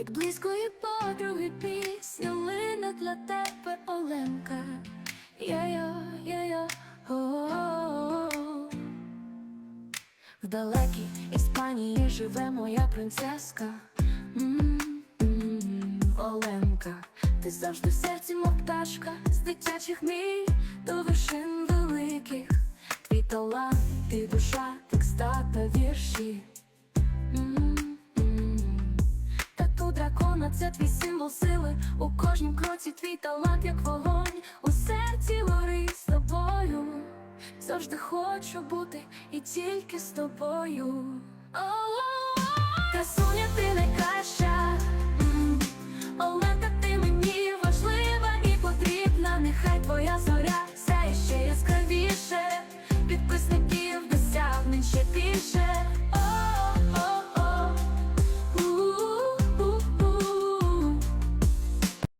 Від близької подруги пісня лине для тебе Оленка. Я-я, я-я, о-о-о. В далекій Іспанії живе моя принцеска. М-м-м, Оленка, ти завжди в серці, мов пташка, з дитячих мій до вершин великих. Твій талант, ти душа, текста та вірші. Це твій символ сили. У кожнім кроці твій талант, як вогонь. У серці гори з тобою. Завжди хочу бути і тільки з тобою. О,